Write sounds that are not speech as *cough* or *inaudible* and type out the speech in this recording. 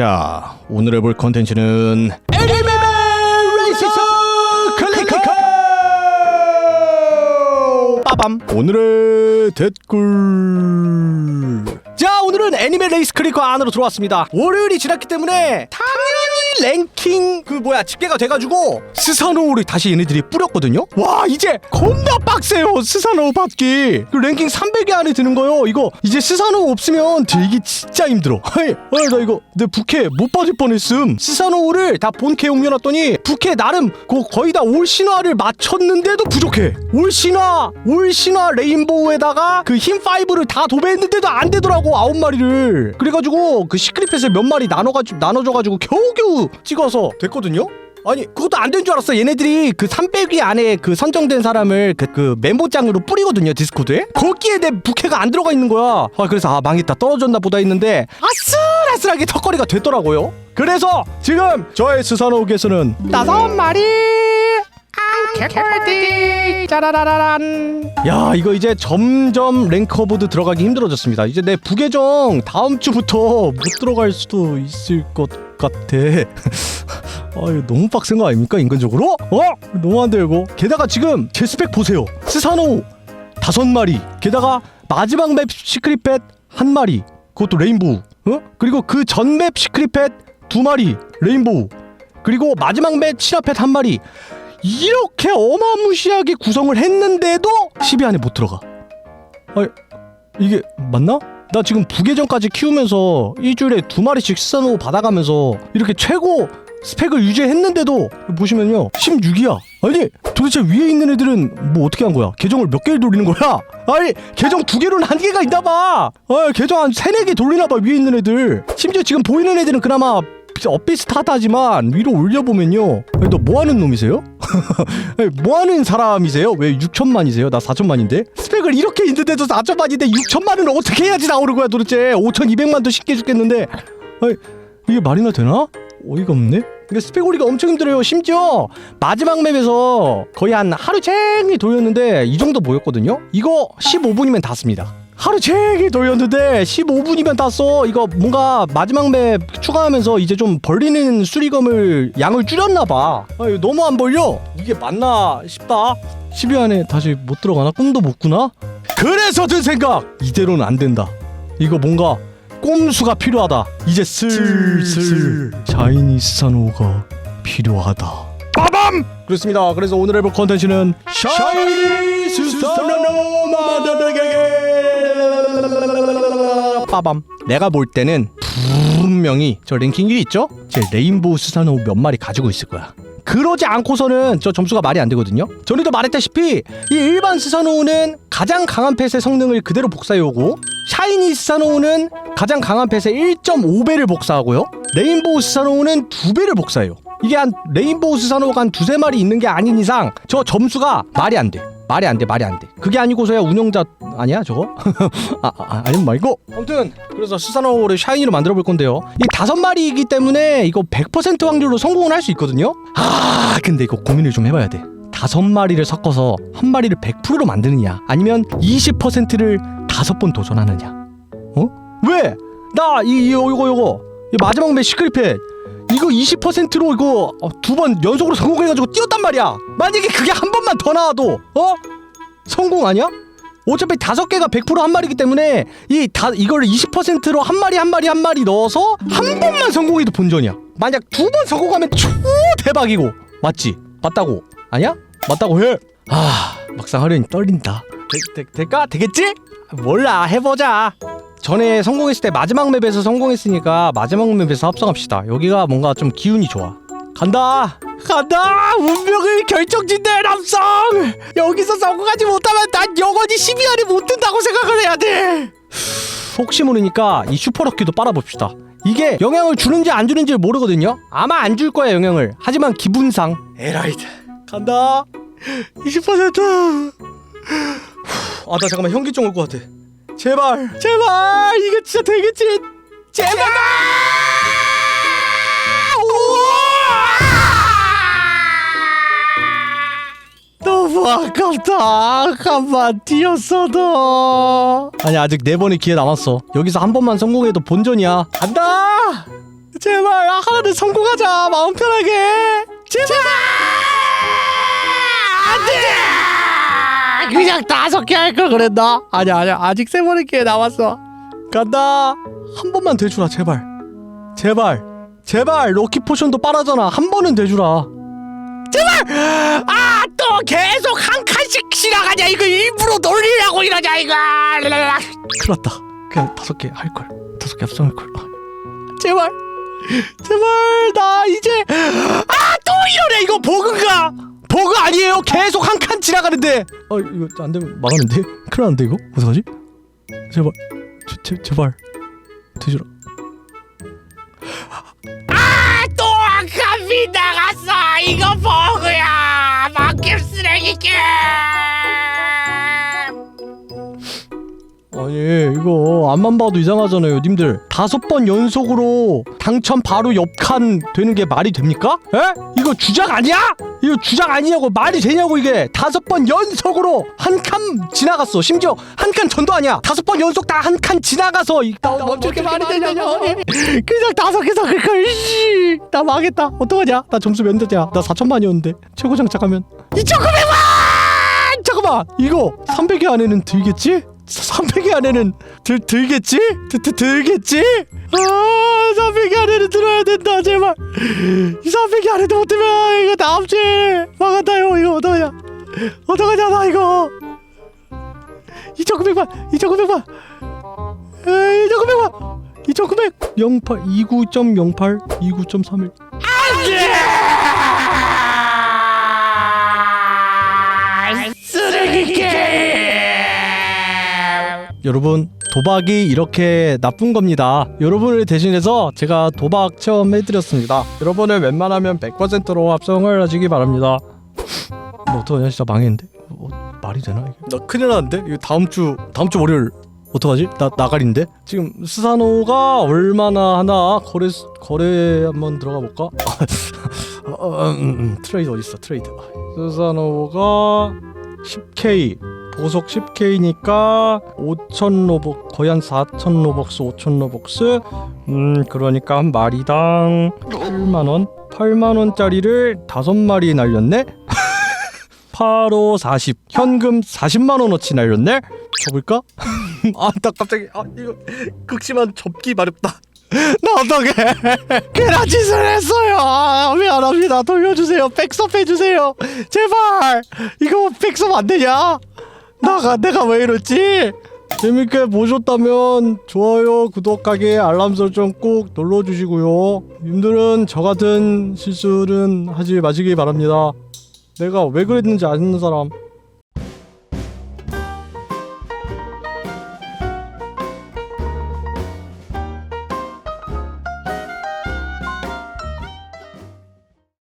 자, 오늘 해볼 컨텐츠는 애니메 레이스 클리커! 빠밤! 오늘의 댓글 자, 오늘은 애니메 레이스 클리커 안으로 들어왔습니다. 월요일이 지났기 때문에 당연히 랭킹 그 뭐야 집계가 돼가지고 스사노우를 다시 얘네들이 뿌렸거든요. 와 이제 겁나 빡세요 스사노우 받기. 그 랭킹 300위 안에 드는 거요. 이거 이제 스사노우 없으면 들기 진짜 힘들어. *laughs* 아이, 나 이거 내 부캐 못 받을 뻔했음. 스사노우를 다 본캐 옮겨놨더니 부캐 나름 그 거의 다 올 신화를 맞췄는데도 부족해. 올 신화 올 신화 레인보우에다가 그 힘 5를 다 도배했는데도 안 되더라고 아홉 마리를. 그래가지고 그 시크릿펫을 몇 마리 나눠가지고 나눠줘가지고 겨우겨우 찍어서 됐거든요. 아니 그것도 안 된 줄 알았어. 얘네들이 그 300위 안에 그 선정된 사람을 그, 그 멤버장으로 뿌리거든요 디스코드에? 거기에 내 부캐가 안 들어가 있는 거야. 아 그래서 아 망했다. 떨어졌나 보다 했는데 아슬아슬하게 턱걸이가 됐더라고요. 그래서 지금 저의 스사노우께서는 다섯 마리 개꿀띠. 짜라라란. 야 이거 이제 점점 랭커보드 들어가기 힘들어졌습니다. 이제 내 부계정 다음 주부터 못 들어갈 수도 있을 것 같아. *laughs* 아 이거 너무 빡센 거 아닙니까 인간적으로? 어? 너무 안 되고 게다가 지금 제 스펙 보세요. 스사노 다섯 마리. 게다가 마지막 맵 시크릿 펫 한 마리. 그것도 레인보우. 어? 그리고 그 전 맵 시크릿 펫 두 마리. 레인보우. 그리고 마지막 맵 시라펫 한 마리 이렇게 어마무시하게 구성을 했는데도 10위 안에 못 들어가. 아, 이게 맞나? 나 지금 부계정까지 키우면서 일주일에 두 마리씩 스사노 받아가면서 이렇게 최고 스펙을 유지했는데도 보시면요 16이야. 아니 도대체 위에 있는 애들은 뭐 어떻게 한 거야? 계정을 몇 개를 돌리는 거야? 아니 계정 두 개로는 한계가 있나 봐. 아 계정 한 세네 개 돌리나 봐 위에 있는 애들. 심지어 지금 보이는 애들은 그나마 엇비슷하다지만 위로 올려보면요 너 뭐하는 놈이세요? *laughs* 뭐하는 사람이세요? 왜 6천만이세요? 나 4천만인데? 스펙을 이렇게 있는데도 4천만인데 6천만은 어떻게 해야지 나오는 거야 도대체 5,200만도 쉽게 죽겠는데 아니, 이게 말이나 되나? 어이가 없네 이게 스펙 오리가 엄청 힘들어요 심지어 마지막 맵에서 거의 한 하루 종일 돌렸는데 이 정도 보였거든요 이거 15분이면 닿습니다 하루 종일 돌렸는데 15분이면 땄어. 이거 뭔가 마지막 맵 추가하면서 이제 좀 벌리는 수리검을 양을 줄였나 봐. 아, 이거 너무 안 벌려. 이게 맞나 싶다. 10위 안에 다시 못 들어가나? 꿈도 못 꾸나? 그래서 든 생각. 이대로는 안 된다. 이거 뭔가 꼼수가 필요하다. 이제 슬슬 샤이니스 산호가 필요하다. 빠밤! 그렇습니다. 그래서 오늘 해볼 컨텐츠는 샤이니스 산호 만들게 빠밤. 내가 볼 때는 분명히 저 랭킹 1위 있죠? 제 레인보우 스사노우 몇 마리 가지고 있을 거야. 그러지 않고서는 저 점수가 말이 안 되거든요. 전에도 말했다시피 이 일반 스사노우는 가장 강한 펫의 성능을 그대로 복사해 오고 샤이니 스사노우는 가장 강한 펫의 1.5배를 복사하고요. 레인보우 스사노우는 2배를 복사해요. 이게 한 레인보우 스사노우가 한 두세 마리 있는 게 아닌 이상 저 점수가 말이 안 돼. 말이 안 돼, 말이 안 돼. 그게 아니고서야 운영자 아니야, 저거? *laughs* 아, 아 아니 말고. 아무튼 그래서 스사노우를 샤이니로 만들어 볼 건데요. 이 다섯 마리이기 때문에 이거 100% 확률로 성공을 할 수 있거든요. 아, 근데 이거 고민을 좀 해봐야 돼. 다섯 마리를 섞어서 한 마리를 100%로 만드느냐, 아니면 20%를 다섯 번 도전하느냐. 어? 왜? 나 이 이거 이거 이거 이 마지막 매 시크릿 펫 이거 20%로 이거 어, 두번 연속으로 성공해가지고 뛰었단 말이야. 만약에 그게 한 번만 더 나와도 어 성공 아니야? 어차피 다섯 개가 100%한 마리기 때문에 이 다 이걸 20%로 한 마리 한 마리 한 마리 넣어서 한 번만 성공해도 본전이야. 만약 두 번 성공하면 초 대박이고 맞지? 맞다고 아니야? 맞다고 해. 아 막상 하려니 떨린다. 되, 되, 될까? 되겠지? 몰라 해보자. 전에 성공했을 때 마지막 맵에서 성공했으니까 마지막 맵에서 합성합시다. 여기가 뭔가 좀 기운이 좋아. 간다. 간다. 운명을 결정짓는 합성. 여기서 성공하지 못하면 난 영원히 12 안에 못 든다고 생각을 해야 돼. 혹시 모르니까 이 슈퍼럭키도 빨아봅시다. 이게 영향을 주는지 안 주는지 모르거든요. 아마 안 줄 거야 영향을. 하지만 기분상 에라이트 간다. 20%. 아 나 잠깐만 현기증 올 것 같아. 제발 제발! 이거 진짜 되겠지? 제발! 너무 아깝다. 한번 뛰었어도. 아니 아직 네 번의 기회 남았어. 여기서 한 번만 성공해도 본전이야. 간다! 제발 하나는 성공하자. 마음 편하게. 제발! 안돼 그냥 다섯 개 할 걸 그랬나? 아니야 아니야. 아직 세 번의 기회 남았어. 간다. 한 번만 대주라 제발. 제발. 제발. 럭키 포션도 빠르잖아. 한 번은 대주라. 제발! 아 또 계속 한 칸씩 지나가냐 이거 일부러 놀리려고 이러냐 이거. 큰일 났다. 그냥 다섯 개 할 걸. 다섯 개 합성할 걸. 아, 제발. 제발 나 이제 아 또 이러네 이거 버그가 버그 아니에요. 계속 한 칸 지나가는데. 어 이거 안 되면 망하는데 큰일 났는데 이거? 어떡하지? 제발. 제, 제, 제발. 되지라. 또 아깝이 나갔어. 이거 버그야. 막힘 쓰레기 게 이거 앞만 봐도 이상하잖아요 님들. 다섯 번 연속으로 당첨 바로 옆칸 되는 게 말이 됩니까? 에? 이거 주작 아니야? 이거 주작 아니냐고 말이 되냐고 이게. 다섯 번 연속으로 한 칸 지나갔어. 심지어 한 칸 전도 아니야. 다섯 번 연속 다 한 칸 지나가서 이, 나, 어떻게 말이 되냐고. *laughs* 그냥 다섯 개 섞을 걸 씨. 나 망했다. 어떡하냐? 나 점수 몇 대냐 나 4천만이었는데. 최고 장착하면. 2,900만! 잠깐만! 이거 300개 안에는 들겠지? 300개 안에는 들, 들겠지? 들, 들, 들겠지? 아 300개 안에는 들어야 된다 제발. 이 300개 안에도 못 들면 이거 다음 주에 망한다요 이거 어떡하냐? 어떡하냐 나 이거. 2,900만 2,900만. 2,900만. 2,900 08 29.08 29.31 여러분 도박이 이렇게 나쁜 겁니다. 여러분을 대신해서 제가 도박 체험해드렸습니다. 여러분을 웬만하면 100%로 합성을 하시기 바랍니다. 뭐 어떡하냐 진짜 망했는데? 어, 말이 되나 이게? 나 큰일 났는데? 이거 다음 주 다음 주 월요일 어떡하지? 나 나가린데? 지금 스사노가 얼마나 하나? 거래 수- 거래 한번 들어가 볼까? *laughs* 어, 어, 음, 음, 트레이드 어디 있어? 트레이드. 스사노가 10k 보석 10K니까 5천 로벅 거의 한 4천 로벅스 5천 로벅스. 음 그러니까 한 마리당 8만 원? 8만 원짜리를 다섯 마리 날렸네? *laughs* 8호 40 현금 40만 원어치 날렸네? 줘볼까? 아나 갑자기 아 이거 극심한 접기 마렵다. *laughs* 나 어떡해? 괜한 짓을 했어요. 아, 미안합니다. 돌려주세요. 백섭 해주세요. 제발! 이거 백섭 안 되냐 나가 내가 왜 이러지? 재밌게 보셨다면 좋아요 구독하기 알람 설정 꼭 눌러주시고요. 님들은 저 같은 실수는 하지 마시기 바랍니다. 내가 왜 그랬는지 아는 사람